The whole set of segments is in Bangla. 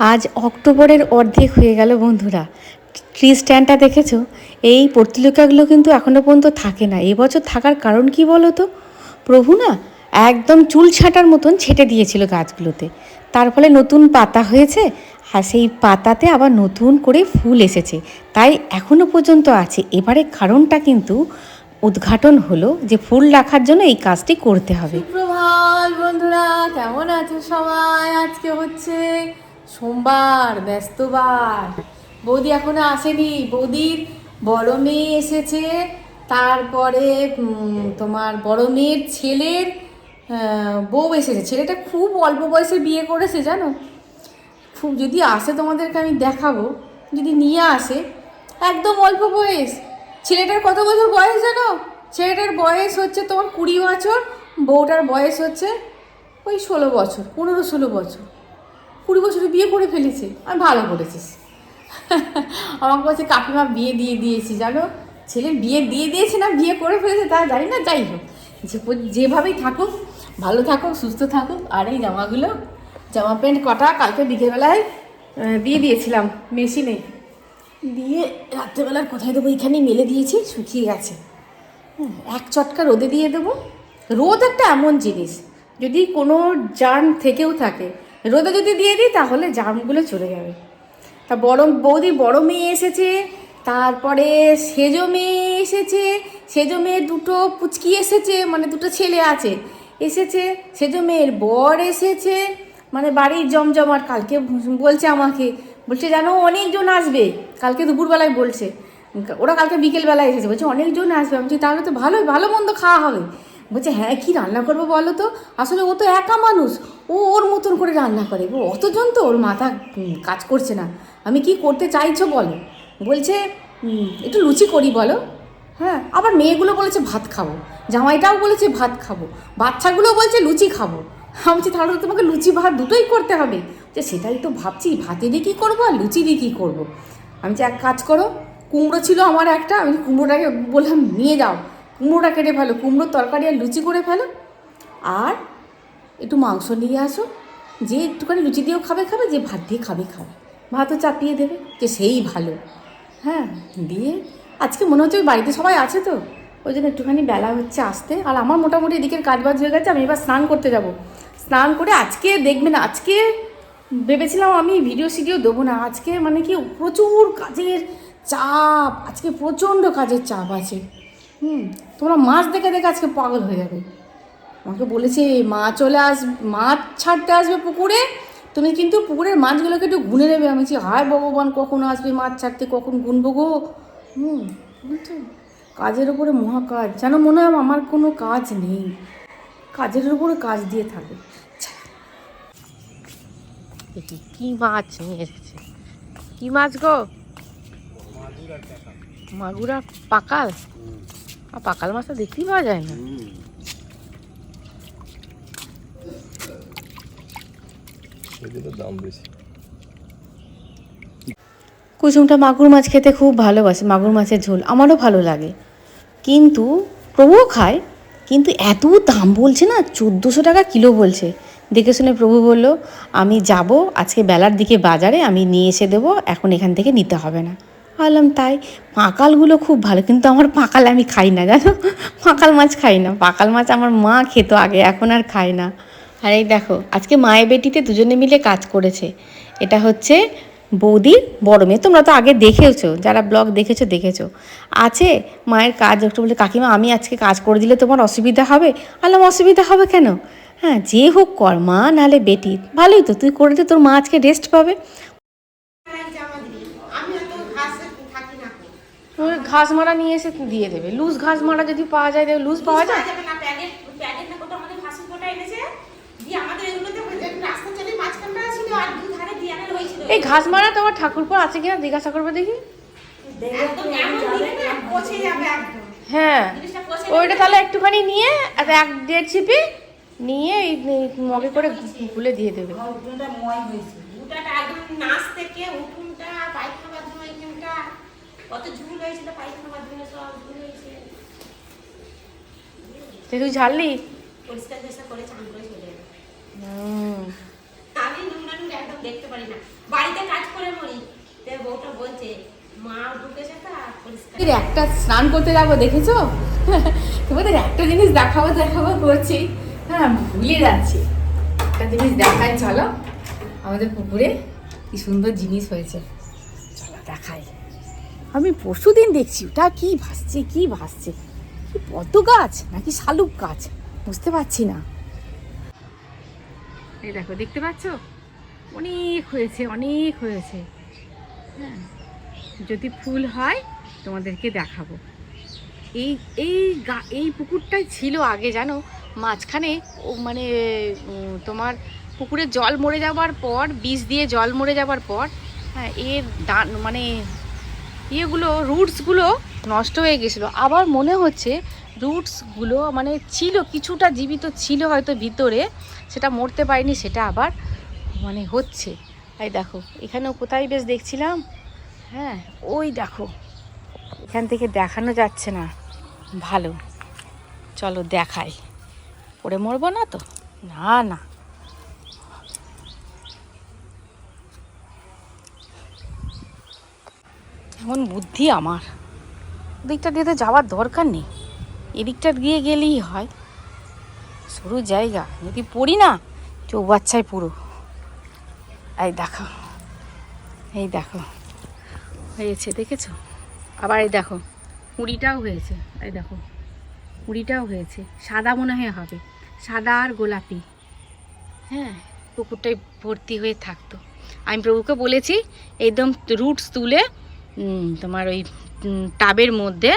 আজ অক্টোবরের অর্ধেক হয়ে গেল বন্ধুরা। ট্রি স্ট্যান্ডটা দেখেছ? এই পর্তুলিকাগুলো কিন্তু এখনও পর্যন্ত থাকে না। এবছর থাকার কারণ কি বলো তো? প্রভু না একদম চুল ছাঁটার মতন ছেটে দিয়েছিল গাছগুলোতে। তার ফলে নতুন পাতা হয়েছে আর সেই পাতাতে আবার নতুন করে ফুল এসেছে। তাই এখনও পর্যন্ত আছে। এবারে কারণটা কিন্তু উদ্ঘাটন হলো যে ফুল রাখার জন্য এই কাজটি করতে হবে। বন্ধুরা, কেমন আছো সবাই? আজকে হচ্ছে সোমবার, ব্যস্তবার। বৌদি এখনও আসেনি। বৌদির বড় মেয়ে এসেছে। তারপরে তোমার বড় মেয়ের ছেলের বউ এসেছে। ছেলেটা খুব অল্প বয়সে বিয়ে করেছে, জানো? খুব, যদি আসে তোমাদেরকে আমি দেখাবো। যদি নিয়ে আসে, একদম অল্প বয়স। ছেলেটার কত বছর বয়স জানো? ছেলেটার বয়স হচ্ছে তোমার কুড়ি বছর, বউটার বয়স হচ্ছে ওই ষোলো বছর, পনেরো ষোলো বছর। কুড়ি বছরে বিয়ে করে ফেলেছে। আমি ভালো করেছিস। আমাকে বলছে কাকিমা বিয়ে দিয়ে দিয়েছি, জানো? ছেলের বিয়ে দিয়ে দিয়েছে না, বিয়ে করে ফেলেছে, তা জানি না, যাই হোক। যে যেভাবেই থাকুক, ভালো থাকুক, সুস্থ থাকুক, আর এই জামাগুলো, জামা প্যান্ট কটা, কালকে বিকেলবেলায় দিয়ে দিয়েছিলাম, মেশিনে। দিয়ে রাত্রেবেলার কোথায় দেবো, এখানে মেলে দিয়েছি, শুকিয়ে গেছে। এক চটকা রোদে দিয়ে দেবো। রোদ একটা এমন জিনিস, যদি কোনো জার্ম থেকেও থাকে রোদে যদি দিয়ে দিই, তাহলে জামগুলো চলে যাবে। তা বড় বৌদি বড় মেয়ে এসেছে, তারপরে সেজো মেয়ে এসেছে, সেজো মেয়ের দুটো পুচকি এসেছে মানে দুটো ছেলে আছে। এসেছে, সেজো মেয়ের বর এসেছে মানে বাড়ির জমজমাট কালকে বলছে আমাকে, বলছে জানো অনেকজন আসবে, কালকে দুপুরবেলায় বলছে। ওরা কালকে বিকেলবেলায় এসেছে, বলছে অনেকজন আসবে। আমি তাহলে তো ভালোই, ভালো মন্দ খাওয়া হবে। বলছে হ্যাঁ কি রান্না করব বলো তো? আসলে ও তো একা মানুষ। ও ওর মতন করে রান্না করে। ও অতজন তো, ওর মাথা কাজ করছে না। আমি কি করতে চাইছো বলো? বলছে একটু লুচি করি বলো। হ্যাঁ আবার মেয়েগুলো বলেছে, ভাত খাব। জামাইটাও বলেছে, ভাত খাব। বাচ্চাগুলো বলছে, লুচি খাব। আমি বলছি, তাহলে তোমাকে লুচি, ভাত দুটোই করতে হবে। যে সেটাই তো ভাবছি, ভাতে দিয়ে কী করব আর লুচি দিয়ে কী করব? আমি যে এক কাজ করো, কুমড়ো ছিল আমার একটা, আমি কুমড়োটাকে বললাম, নিয়ে যাও। কুমড়োটা কেটে ফেলো, কুমড়োর তরকারি আর লুচি করে ফেলো। আর একটু মাংস নিয়ে আসো, যে একটুখানি লুচি দিয়েও খাবে খাবে, যে ভাত দিয়ে খাবে খাবে। ভাতও চাপিয়ে দেবে, যে সেই ভালো। হ্যাঁ দিয়ে আজকে মনে হচ্ছে ওই বাড়িতে সবাই আছে তো, ওই জন্য একটুখানি বেলা হচ্ছে আসতে। আর আমার মোটামুটি এদিকের কাজ বাজ হয়ে গেছে, আমি এবার স্নান করতে যাব। স্নান করে আজকে দেখবেন আজকে ভেবেছিলাম আমি ভিডিও সিডিও দেবো না, আজকে মানে কি প্রচুর কাজের চাপ, আজকে প্রচণ্ড কাজের চাপ আছে। হুম তোমরা মাছ দেখে দেখে আজকে পাগল হয়ে যাবে। আমাকে বলেছে মা চলে আস মাছ ছাড়তে আসবে পুকুরে তুমি কিন্তু পুকুরের মাছগুলোকে একটু গুনে নেবে। আমি বলছি হায় ভগবান কখন আসবে মাছ ছাড়তে কখন গুনবো গো? হুম বুঝছ কাজের উপরে মহাকাজ। যেন মনে হয় আমার কোনো কাজ নেই। কাজের উপরে কাজ দিয়ে থাকে দেখি কি মাছ নিয়ে এসেছে? কি মাছ গো? মাগুর পাকাল? আর পাকাল মাছটা দেখতেই পাওয়া যায় না। সেগুলোর দাম বেশি। কুসুমটা মাগুর মাছ খেতে খুব ভালোবাসে মাগুর মাছের ঝোল আমারও ভালো লাগে। কিন্তু প্রভুও খায় কিন্তু এত দাম বলছে না চোদ্দোশো টাকা কিলো বলছে। দেখে শুনে প্রভু বলল আমি যাব আজকে বেলার দিকে বাজারে আমি নিয়ে এসে দেবো এখন এখান থেকে নিতে হবে না। ভাবলাম, তাই পাঁকালগুলো খুব ভালো, কিন্তু আমার পাঁকাল আমি খাই না, জানো? পাঁকাল মাছ খাই না। পাঁকাল মাছ আমার মা খেত আগে, এখন আর খায় না। আর এই দেখো, আজকে মায়ের বেটিতে দুজনে মিলে কাজ করেছে। এটা হচ্ছে বৌদির বড় মেয়ে। তোমরা তো আগে দেখেছ, যারা ব্লগ দেখেছ দেখেছ। আছে মায়ের কাজ, একটু বলে, কাকিমা, আমি আজকে কাজ করে দিলে তোমার অসুবিধা হবে? আলাম অসুবিধা হবে কেন? হ্যাঁ যে হোক কর, মা নাহলে বেটি। ভালোই তো, তুই করে তোর মা আজকে রেস্ট পাবে। ঘাস মারা নিয়ে এসে দিয়ে দেবে। লুজ ঘাস মারা যদি পাওয়া যায় লুজ পাওয়া যায়? এই ঘাস মারা তোমার ঠাকুরপুর আছে কিনা জিজ্ঞাসা করবে দেখি। দিবে হ্যাঁ ওইটা তাহলে একটুখানি নিয়ে আর এক দেড় ছিপি নিয়ে এই মগে করে গুলে দিয়ে দেবে। নাচ থেকে উঠুনটা পায়খানা কত ঝুল হয়েছিল পায়খানা বাথরুমে সব ঝুল হয়েছে। তুই ঝাড়লি পরিষ্কার টেস্কার করে চান করে চলে আমি বাড়ি নোংরা নোংরা একদম দেখতে পারি না। বাড়িতে কাজ করে মরি। তো বউটা বলছে মা ঢুকেছে তা পরিষ্কার একটা স্নান করতে যাব দেখেছ? তোমাদের একটা জিনিস দেখাবো দেখাবো করছি হ্যাঁ ভুলে যাচ্ছি। একটা জিনিস দেখাই চলো। আমাদের পুকুরে কি সুন্দর জিনিস হয়েছে। চলো দেখাই। আমি পরশু দিন দেখছি, ওটা কি ভাসছে কি ভাসছে? কি পদ্ম গাছ নাকি শালুক গাছ? বুঝতে পারছি না। এই দেখো, দেখতে পাচ্ছ? অনেক হয়েছে অনেক হয়েছে। হ্যাঁ যদি ফুল হয়, তোমাদেরকে দেখাবো। এই এই গা, এই পুকুরটাই ছিল আগে, জানো? মাঝখানে মানে তোমার পুকুরে জল মরে যাওয়ার পর, বীজ দিয়ে জল মরে যাওয়ার পর হ্যাঁ এর দান মানে ইয়েগুলো, রুটসগুলো নষ্ট হয়ে গেছিল। আবার মনে হচ্ছে রুটসগুলো মানে ছিল, কিছুটা জীবিত ছিল হয়তো ভিতরে, সেটা মরতে পারেনি, সেটা আবার মানে হচ্ছে। এই দেখো, এখানেও কোথায় বেশ দেখছিলাম? হ্যাঁ ওই দেখো। এখান থেকে দেখানো যাচ্ছে না। ভালো। চলো দেখাই। পড়ে মরবো না তো? না না। এমন বুদ্ধি আমার। ওদিকটা দিয়ে তো যাওয়ার দরকার নেই। এদিকটা দিয়ে গেলেই হয়। সরু জায়গা। যদি পড়ি না, চৌবাচ্চায় পুরো এই দেখো। এই দেখো। হয়েছে, দেখেছ? আবার এই দেখো। কুড়িটাও হয়েছে। এই দেখো। কুড়িটাও হয়েছে। সাদা মনে হয় হবে। সাদা আর গোলাপি। হ্যাঁ পুকুরটাই ভর্তি হয়ে থাকতো। আমি প্রভুকে বলেছি, একদম রুটস তুলে তোমার ওই টাবের মধ্যে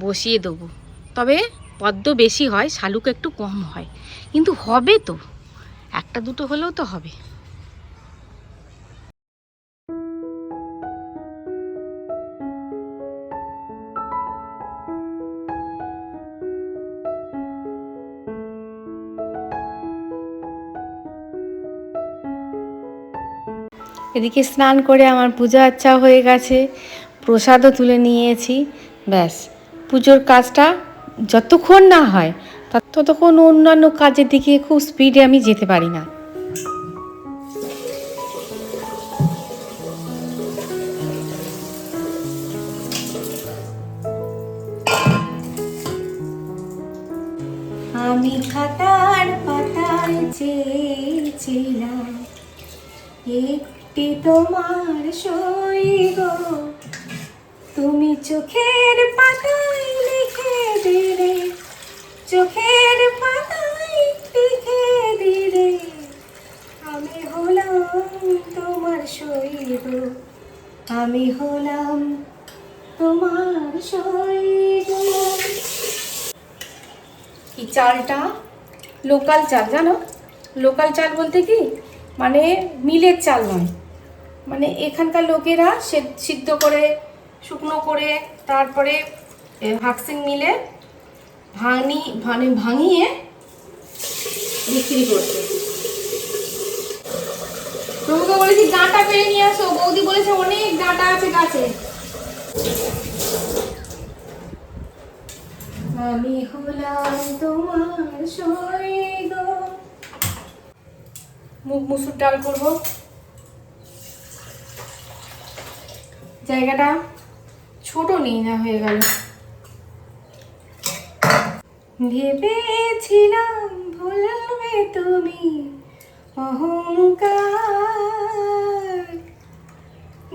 বসিয়ে দেবো। তবে পদ্ম বেশি হয়, শালুক একটু কম হয়। কিন্তু হবে তো, একটা দুটো হলেও তো হবে। এদিকে স্নান করে আমার পূজা আচ্ছা হয়ে গেছে। প্রসাদও তুলে নিয়েছি। ব্যাস, পুজোর কাজটা যতক্ষণ না হয় তত- ততক্ষণ অন্যান্য কাজের দিকে খুব স্পিডে আমি যেতে পারি না। আমি খাতার পাতায় চেয়েছিলাম একটি তোমার সই গো। তুমি চোখের পাতায় লিখে দিলে, চোখের পাতায় লিখে দিলে, আমি হলাম তোমার সই গো। আমি হলাম তোমার সই গো। এই চালটা? লোকাল চাল, জানো? লোকাল চাল বলতে কি? মানে মিলের চাল নয়। মানে এখানকার লোকেরা সিদ্ধ করে, শুকনো করে, তারপরে হাকসিং মিলে ভাঙি মানে ভাঙিয়ে বিক্রি করছে। প্রভুকে বলেছি, ডাঁটা পেরে নিয়ে আসো। বৌদি বলেছে, অনেক ডাঁটা আছে গাছে। আমি হলাম তোমার মুগ মুসুর ডাল করব। জায়গাটা ছোট নেই না হয়ে গেল। ভেবেছিলাম ভুলবে তুমি অহংকার।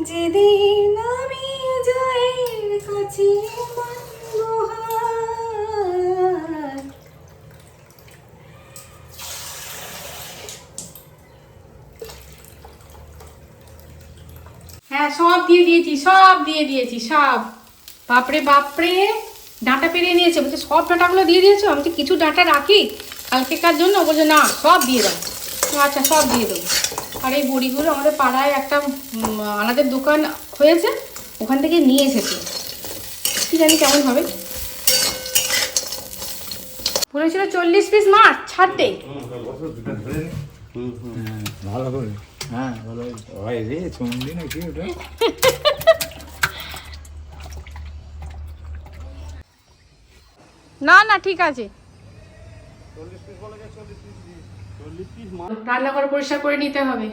যেদিন আমি জয়ের কাছে হ্যাঁ সব দিয়ে দিয়েছি সব দিয়ে দিয়েছি সব। বাপরে বাপরে। ডাঁটা পেরিয়ে নিয়েছে বলছে সব ডাঁটাগুলো দিয়ে দিয়েছ? আমি তো কিছু ডাঁটা রাখি কালকেকার জন্য? বলছে না সব দিয়ে দাও। তো আচ্ছা সব দিয়ে দেবো। আর এই বড়িগুলো আমাদের পাড়ায় একটা উম, আনাদের দোকান হয়েছে ওখান থেকে নিয়ে এসেছে। কি জানি কেমন হবে। বলেছিল চল্লিশ পিস মাছ ছাড়তে। হ্যাঁ, ভালো করে। হ্যাঁ ভালো হয় রে চন্ডি নাকি ওটা? না না ঠিক আছে। রান্নাঘর পরিষ্কার করে নিতে হবে।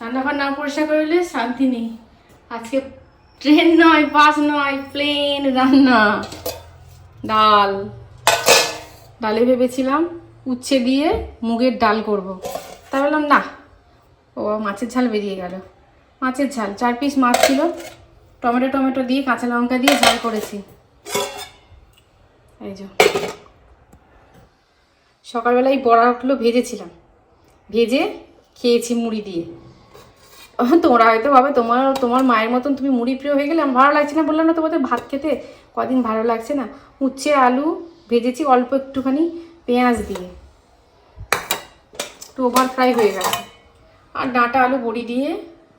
রান্নাঘর না পরিষ্কার করলে শান্তি নেই। আজকে ট্রেন নয় বাস নয় প্লেন রান্না। ডাল। ডালে ভেবেছিলাম উচ্ছে দিয়ে মুগের ডাল করব। তা বললাম না ও মাছের ঝাল বেরিয়ে গেল। মাছের ঝাল, চার পিস মাছ ছিল। টমেটো টমেটো দিয়ে কাঁচা লঙ্কা দিয়ে ঝাল করেছি। এই যে। সকালবেলায় বড়াগুলো ভেজেছিলাম। ভেজে খেয়েছি মুড়ি দিয়ে। তোমরা হয়তো ভাবে, তোমার তোমার মায়ের মতন তুমি মুড়ি প্রিয় হয়ে গেলে, ভালো লাগছে না? বললাম না, তোমাদের ভাত খেতে কদিন ভালো লাগছে না? উচ্ছে, আলু ভেজেছি অল্প একটুখানি পেঁয়াজ দিয়ে। একটু ওভার ফ্রাই হয়ে গেছে। আর ডাঁটা আলু বড়ি দিয়ে,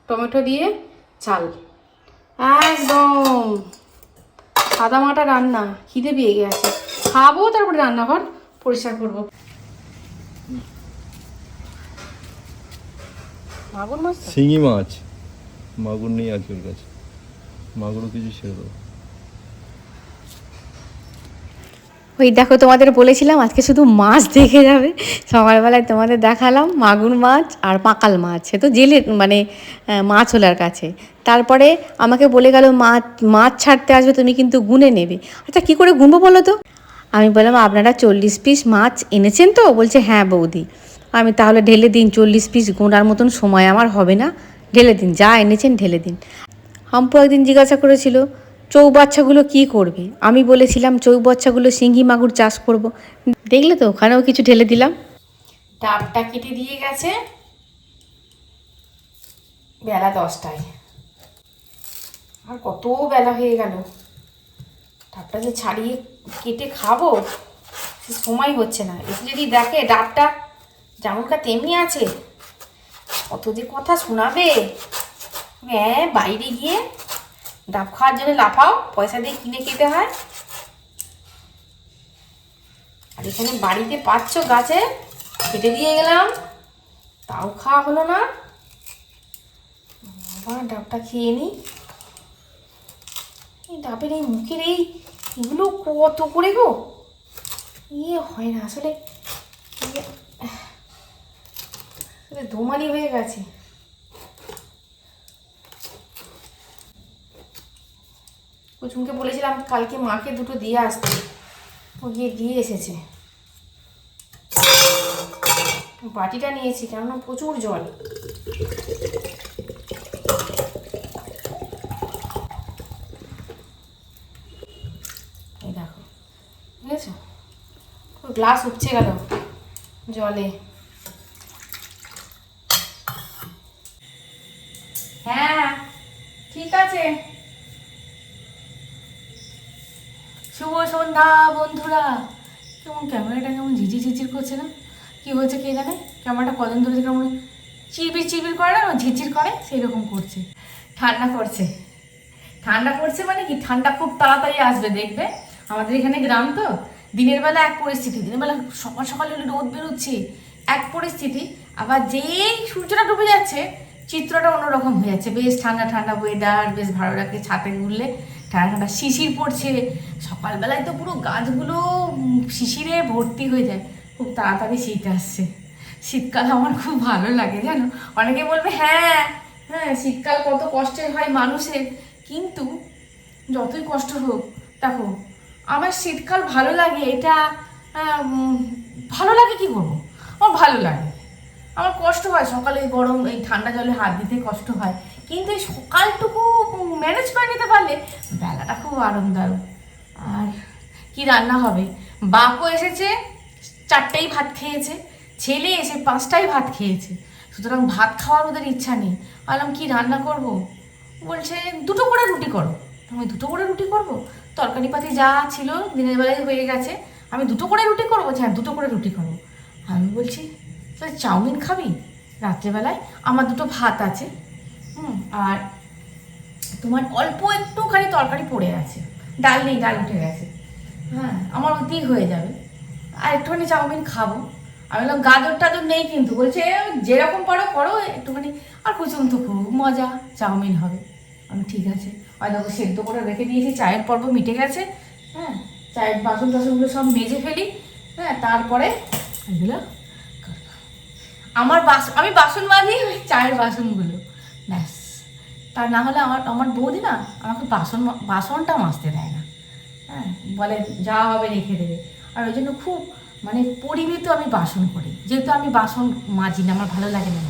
টমেটো দিয়ে চাল একদম। সাদা মাটা রান্না, খিদে পেয়ে গেছে। খাব তারপরে রান্নাঘর পরিষ্কার করব। মাগুর মাছ শিঙি মাছ। মাগুর নেই আজকে ওর কাছে। মাগুরও কিছু ছেড়ে দেবো। ওই দেখো তোমাদের বলেছিলাম আজকে শুধু মাছ দেখে যাবে। সকালবেলায় তোমাদের দেখালাম মাগুর মাছ আর পাকাল মাছ। সে তো জেলের মানে মাছ ওলার কাছে। তারপরে আমাকে বলে গেল মাছ মাছ ছাড়তে আসবে, তুমি কিন্তু গুনে নেবে। আচ্ছা কী করে গুনবো বলো তো? আমি বললাম, আপনারা চল্লিশ পিস মাছ এনেছেন তো? বলছে হ্যাঁ বৌদি। আমি তাহলে ঢেলে দিন, চল্লিশ পিস গোনার মতন সময় আমার হবে না। ঢেলে দিন, যা এনেছেন ঢেলে দিন। হাম্পু একদিন জিজ্ঞাসা করেছিল চৌবাচ্চাগুলো কি করবে? আমি বলেছিলাম, চৌবাচ্চাগুলো শিঙ্গি মাগুর চাষ করব। দেখলে তো, ওখানেও কিছু ঢেলে দিলাম। ডাবটা কেটে দিয়ে গেছে। বেলা দশটায়। আর কত বেলা হয়ে গেল। ডাবটা যে ছাড়িয়ে কেটে খাব সময় হচ্ছে না। এসে যদি দেখে ডাবটা যেমনটা তেমনি আছে কত যে কথা শোনাবে? হ্যাঁ বাইরে গিয়ে ডাব খাওয়ার জন্য লাফাও, পয়সা দিয়ে কিনে খেতে হয়। আর এখানে বাড়িতে পাচ্ছ গাছে, কেটে দিয়ে গেলাম। তাও খাওয়া হলো না। আবার ডাবটা খেয়ে নিই এই ডাবের এই মুখের এই এগুলো কত করে গো? ইয়ে হয় না, আসলে আসলে দোমালি হয়ে গেছে। কুচুমকে বলেছিলাম, কালকে মাকে দুটো দিয়ে আসতে। ও গিয়ে দিয়ে এসেছে। বাটিটা নিয়েছি, কেননা প্রচুর জল। এই দেখো, বুঝেছ? গ্লাস উপচে গেল জলে। হ্যাঁ ঠিক আছে। সন্ধ্যা, বন্ধুরা। কেমন ক্যামেরাটা কেমন ঝিঝির ঝিঝির করছে না? কি হয়েছে কে জানে? ক্যামেরাটা কদিন ধরে কেমন চিরবির চিরবির করে না, ঝিরঝির করে সেই রকম করছে। ঠান্ডা করছে ঠান্ডা পড়ছে মানে কি? ঠান্ডা খুব তাড়াতাড়ি আসবে, দেখবে? আমাদের এখানে গ্রাম তো, দিনের বেলা এক পরিস্থিতি, দিনের বেলা সকাল সকাল রোদ বেরোচ্ছে, এক পরিস্থিতি। আবার যেই সূর্যটা ডুবে যাচ্ছে, চিত্রটা অন্যরকম হয়ে যাচ্ছে। বেশ ঠান্ডা ঠান্ডা ওয়েদার বেশ ভালো লাগে ছাতে ঘুরলে। ঠান্ডা শিশির পড়ছে। সকালবেলায় তো পুরো গাছগুলো শিশিরে ভর্তি হয়ে যায়। খুব তাড়াতাড়ি শীত আসছে। শীতকাল আমার খুব ভালো লাগে, জানো? অনেকে বলবে হ্যাঁ হ্যাঁ শীতকাল কত কষ্টের হয় মানুষের। কিন্তু যতই কষ্ট হোক, দেখো, আমার শীতকাল ভালো লাগে, এটা ভালো লাগে কি করব? আমার ভালো লাগে। আমার কষ্ট হয়, সকালে গরম, এই ঠান্ডা জলে হাত দিতে কষ্ট হয়। কিন্তু এই সকালটুকু ম্যানেজ করে নিতে পারলে বেলাটা খুব আরামদায়ক। আর কি রান্না হবে? বাপও এসেছে, চারটেই ভাত খেয়েছে, ছেলে এসে পাঁচটাই ভাত খেয়েছে। সুতরাং ভাত খাওয়ার ওদের ইচ্ছা নেই। বললাম কি রান্না করব? বলছে, দুটো করে রুটি করো। আমি দুটো করে রুটি করব? তরকারি পাতি যা ছিল দিনের বেলায় হয়ে গেছে, আমি দুটো করে রুটি করব? হ্যাঁ দুটো করে রুটি করব। আমি বলছি, তাহলে চাউমিন খাবি রাত্রেবেলায়? আমার দুটো ভাত আছে। হুম, আর তোমার অল্প একটুখানি তরকারি পড়ে আছে ডাল নেই, ডাল উঠে গেছে। হ্যাঁ আমার ওতেই হয়ে যাবে। আর একটুখানি চাউমিন খাব। আমি বললাম, গাজর টাজর নেই কিন্তু। বলছে যেরকম পারো, করো, একটুখানি। আর কুচুম তো খুব মজা, চাউমিন হবে। আমি, ঠিক আছে। আর দেখো সেদ্ধ করে রেখে দিয়েছি, চায়ের পর্ব মিটে গেছে। হ্যাঁ চায়ের বাসন টাসনগুলো সব মেজে ফেলি। হ্যাঁ তারপরে এগুলো আমার বাস আমি বাসন মাজি, চায়ের বাসনগুলো। তা না হলে আমার আমার বৌদি না আমাকে বাসন বাসনটা মাজতে দেয় না। হ্যাঁ বলে যা হবে রেখে দেবে। আর ওই জন্য খুব মানে পরিমিত আমি বাসন করি। যেহেতু আমি বাসন মাজি না, আমার ভালো লাগে না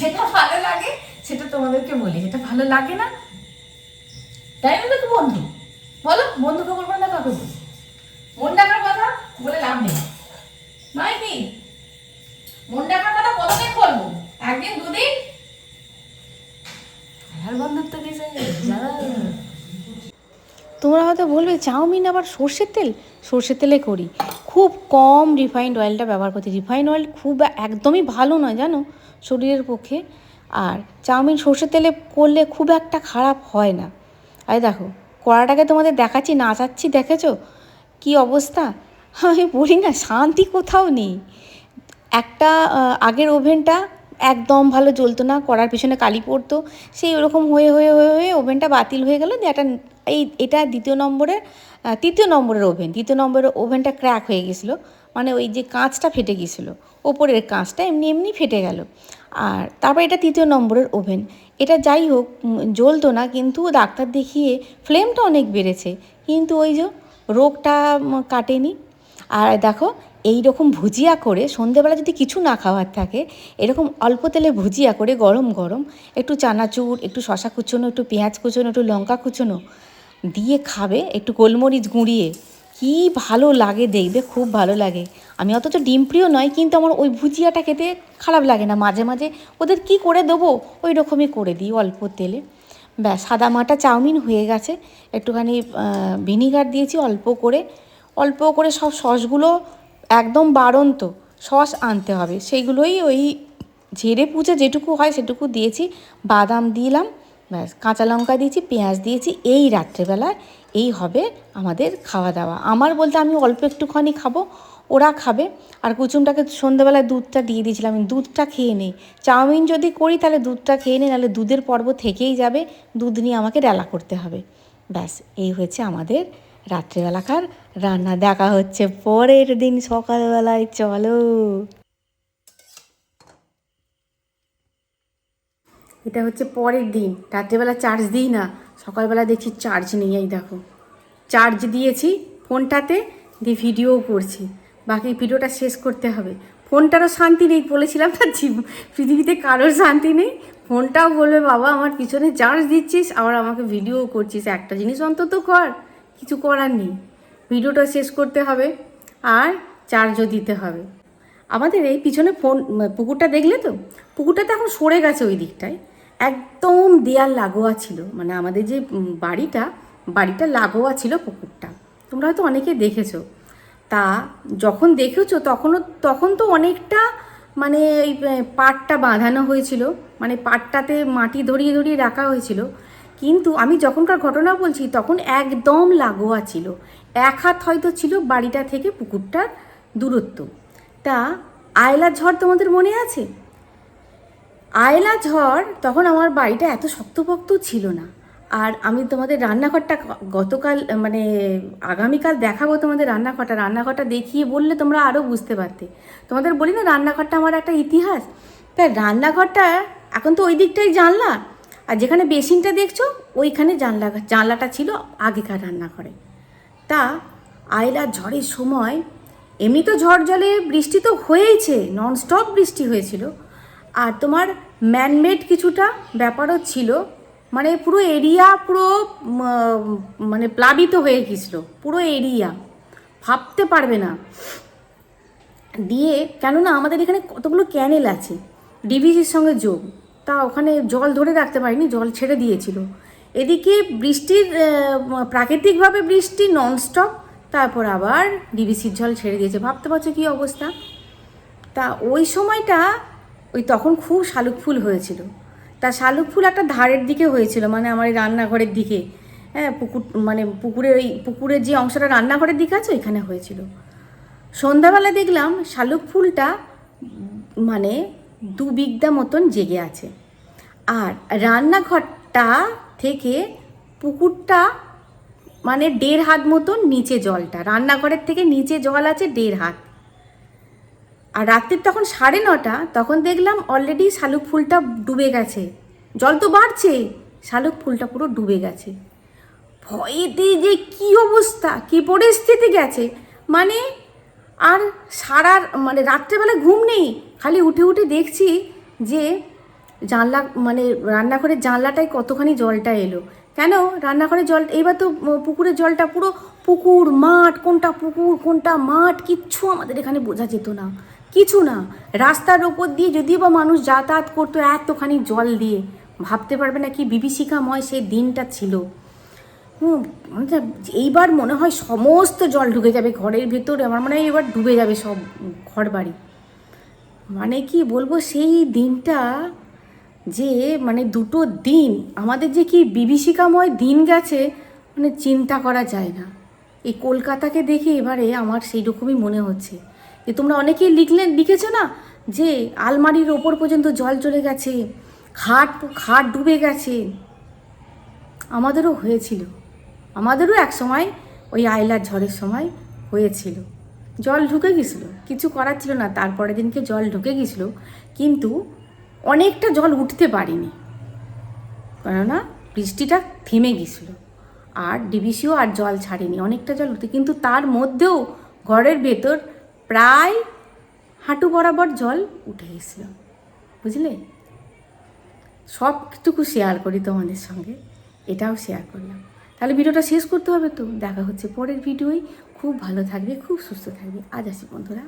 যেটা ভালো লাগে, সেটা তোমাদেরকে বলি। যেটা ভালো লাগে না, তাই না তো বন্ধু। বলো বন্ধুকে বলব না কাকে বলব মন ডাকার কথা বলে লাভ নেই। নয় কি? মন ডাকার কথা কতদিন বলব? একদিন, দুদিন। তোমরা হয়তো বলবে, চাউমিন আবার সর্ষের তেল? সর্ষের তেলে করি। খুব কম রিফাইন্ড অয়েলটা ব্যবহার করছি। রিফাইন্ড অয়েল খুব একদমই ভালো নয়, জানো? শরীরের পক্ষে। আর চাউমিন সর্ষের তেলে করলে খুব একটা খারাপ হয় না। আরে দেখো কড়াটাকে তোমাদের দেখাচ্ছি, নাচাচ্ছি, দেখেছ? কি অবস্থা? আমি বলি না, শান্তি কোথাও নেই। একটা আগের ওভেনটা একদম ভালো জ্বলতো না করার পিছনে কালি পড়তো। সেই ওরকম হয়ে হয়ে হয়ে হয়ে ওভেনটা বাতিল হয়ে গেল। দিয়ে একটা এই, এটা দ্বিতীয় নম্বরের তৃতীয় নম্বরের ওভেন। তৃতীয় নম্বরের ওভেনটা ক্র্যাক হয়ে গেছিল। মানে ওই যে কাঁচটা ফেটে গেছিল। ওপরের কাঁচটা এমনি এমনি ফেটে গেল। আর তারপর এটা তৃতীয় নম্বরের ওভেন। এটা যাই হোক জ্বলতো না, কিন্তু ডাক্তার দেখিয়ে ফ্লেমটা অনেক বেড়েছে। কিন্তু ওই যে রোগটা কাটেনি। আর দেখো এই রকম ভুজিয়া করে সন্ধেবেলা যদি কিছু না খাওয়ার থাকে, এরকম অল্প তেলে ভুজিয়া করে গরম গরম একটু চানাচুর, একটু শশা কুচোনো, একটু পেঁয়াজ কুচোনো, একটু লঙ্কা কুচোনো দিয়ে খাবে, একটু গোলমরিচ গুঁড়িয়ে। কি ভালো লাগে দেখবে, খুব ভালো লাগে। আমি অথচ ডিম প্রিয় নয়, কিন্তু আমার ওই ভুজিয়াটা খেতে খারাপ লাগে না। মাঝে মাঝে ওদের কি করে দেবো? ওই রকমই করে দিই অল্প তেলে। ব্যাস, সাদা মাটা চাউমিন হয়ে গেছে। একটুখানি ভিনিগার দিয়েছি অল্প করে। অল্প করে সব সসগুলো একদম বাড়ন্ত সস আনতে হবে। সেইগুলোই ওই ঝেড়ে পুজো যেটুকু হয় সেটুকু দিয়েছি। বাদাম দিলাম, ব্যাস। কাঁচা লঙ্কা দিয়েছি, পেঁয়াজ দিয়েছি, এই রাত্রেবেলায় এই হবে আমাদের খাওয়া দাওয়া আমার বলতে আমি অল্প একটুখানি খাব, ওরা খাবে। আর কুচুমটাকে সন্ধ্যেবেলায় দুধটা দিয়ে দিয়েছিলাম, আমি দুধটা খেয়ে নেই। চাউমিন যদি করি তাহলে দুধটা খেয়ে নেই, নাহলে দুধের পর্ব থেকেই যাবে। দুধ নিয়ে আমাকে ডালা করতে হবে। ব্যাস, এই হয়েছে আমাদের রাত্রেবেলাকার রান্না। দেখা হচ্ছে পরের দিন সকালবেলায়, চলো। এটা হচ্ছে পরের দিন। রাত্রেবেলা চার্জ দিই না। সকালবেলা দেখছি চার্জ নেই, এই দেখো। চার্জ দিয়েছি ফোনটাতে, দিয়ে ভিডিও করছি। বাকি ভিডিওটা শেষ করতে হবে। ফোনটারও শান্তি নেই, বলেছিলাম না পৃথিবীতে কারোর শান্তি নেই। ফোনটাও বলবে, বাবা, আমার পিছনে চার্জ দিচ্ছিস, আবার আমাকে ভিডিও করছিস। একটা জিনিস অন্তত কর। কিছু করার নেই। ভিডিওটা শেষ করতে হবে আর চার্জও দিতে হবে। আমাদের এই পিছনে ফোন পুকুরটা দেখলে তো? পুকুরটা তো এখন সরে গেছে ওই দিকটায়। একদম দেয়াল লাগোয়া ছিল। মানে আমাদের যে বাড়িটা বাড়িটা লাগোয়া ছিল পুকুরটা। তোমরা হয়তো অনেকে দেখেছ। তা যখন দেখেছ তখনও, তখন তো অনেকটা মানে এই পাটটা বাঁধানো হয়েছিল। মানে পাটটাতে মাটি ধরিয়ে ধরিয়ে রাখা হয়েছিল। কিন্তু আমি যখনকার ঘটনা বলছি, তখন একদম লাগোয়া ছিল। এক হাত হয়তো ছিল বাড়িটা থেকে পুকুরটার দূরত্ব। তা আয়লা ঝড় তোমাদের মনে আছে? আয়লা ঝড় তখন আমার বাড়িটা এত শক্তপোক্ত ছিল না। আর আমি তোমাদের রান্নাঘরটা গতকাল মানে আগামীকাল দেখাবো তোমাদের রান্নাঘরটা। রান্নাঘরটা দেখিয়ে বললে তোমরা আরও বুঝতে পারতে। তোমাদের বলি না, রান্নাঘরটা আমার একটা ইতিহাস? তা রান্নাঘরটা এখন তো ওই দিকটাই জানলা। আর যেখানে বেসিনটা দেখছ, ওইখানে জানলা, জানলাটা ছিল আগেকার রান্নাঘরে। তা আয়লা ঝড়ের সময় এমনি তো ঝড় জলে বৃষ্টি তো হয়েইছে ননস্টপ বৃষ্টি হয়েছিল। আর তোমার ম্যানমেড কিছুটা ব্যাপারও ছিল মানে পুরো এরিয়া পুরো মানে প্লাবিত হয়ে গেছিল পুরো এরিয়া ভাবতে পারবে না। দিয়ে কেননা আমাদের এখানে কতগুলো ক্যানেল আছে, ডিভিসির সঙ্গে যোগ। তা ওখানে জল ধরে রাখতে পারিনি, জল ছেড়ে দিয়েছিল। এদিকে বৃষ্টির প্রাকৃতিকভাবে বৃষ্টি ননস্টপ তারপর আবার ডিভিসির জল ছেড়ে দিয়েছে। ভাবতে পারছ কী অবস্থা? তা ওই সময়টা, ওই তখন খুব শালুক ফুল হয়েছিল। তা শালুক ফুল একটা ধারের দিকে হয়েছিল মানে আমার এই রান্নাঘরের দিকে। হ্যাঁ পুকুর মানে পুকুরের ওই, পুকুরের যে অংশটা রান্নাঘরের দিকে আছে, ওইখানে হয়েছিল। সন্ধ্যাবেলা দেখলাম শালুক ফুলটা মানে দু বিঘা মতন জেগে আছে। আর রান্নাঘরটা থেকে পুকুরটা মানে দেড় হাত মতন নিচে জলটা, রান্নাঘরের থেকে নিচে জল আছে দেড় হাত। আর রাত্রির তখন সাড়ে নটা, তখন দেখলাম অলরেডি শালুক ফুলটা ডুবে গেছে। জল তো বাড়ছে, শালুক ফুলটা পুরো ডুবে গেছে। ভয়েতে যে কি অবস্থা, কি পরিস্থিতি গেছে। মানে আর সারার মানে রাত্রেবেলা ঘুম নেই খালি উঠে উঠে দেখছি যে জানলা মানে রান্নাঘরের জানলাটায় কতখানি জলটা এলো। কেন? রান্নাঘরের জল, এইবার তো পুকুরের জলটা পুরো পুকুর মাঠ, কোনটা পুকুর, কোনটা মাঠ, কিচ্ছু আমাদের এখানে বোঝা যেত না। কিছু না। রাস্তার ওপর দিয়ে যদিও বা মানুষ যাতায়াত করতো এতখানি জল দিয়ে, ভাবতে পারবে না কি বিভীষিকাময় সেই দিনটা ছিল। হুম মানে এইবার মনে হয় সমস্ত জল ঢুকে যাবে ঘরের ভেতরে। আমার মনে হয় এবার ডুবে যাবে সব ঘর বাড়ি মানে কি বলব, সেই দিনটা যে মানে দুটো দিন, আমাদের যে কি বিভীষিকাময় দিন গেছে মানে চিন্তা করা যায় না। এই কলকাতাকে দেখে এবারে আমার সেই রকমই মনে হচ্ছে। যে তোমরা অনেকেই লিখলে, লিখেছো না? যে আলমারির ওপর পর্যন্ত জল চলে গেছে, খাট খাট ডুবে গেছে। আমাদেরও হয়েছিল। আমাদেরও এক সময় ওই আয়লার ঝড়ের সময় হয়েছিল। জল ঢুকে গেছিল, কিছু করার ছিল না, তারপরের দিনকে জল ঢুকে গেছিল, কিন্তু অনেকটা জল উঠতে পারিনি। কেননা বৃষ্টিটা থেমে গেছিল, আর ডিবিসিও আর জল ছাড়েনি, অনেকটা জল উঠতে, কিন্তু তার মধ্যেও ঘরের ভেতর প্রায় হাঁটু বরাবর জল উঠে গেছিল। বুঝলে? সবটুকু শেয়ার করি তোমাদের সঙ্গে, এটাও শেয়ার করলাম। তাহলে ভিডিওটা শেষ করতে হবে তো দেখা হচ্ছে পরের ভিডিওই খুব ভালো থাকবে, খুব সুস্থ থাকবে। আজ আসি বন্ধুরা।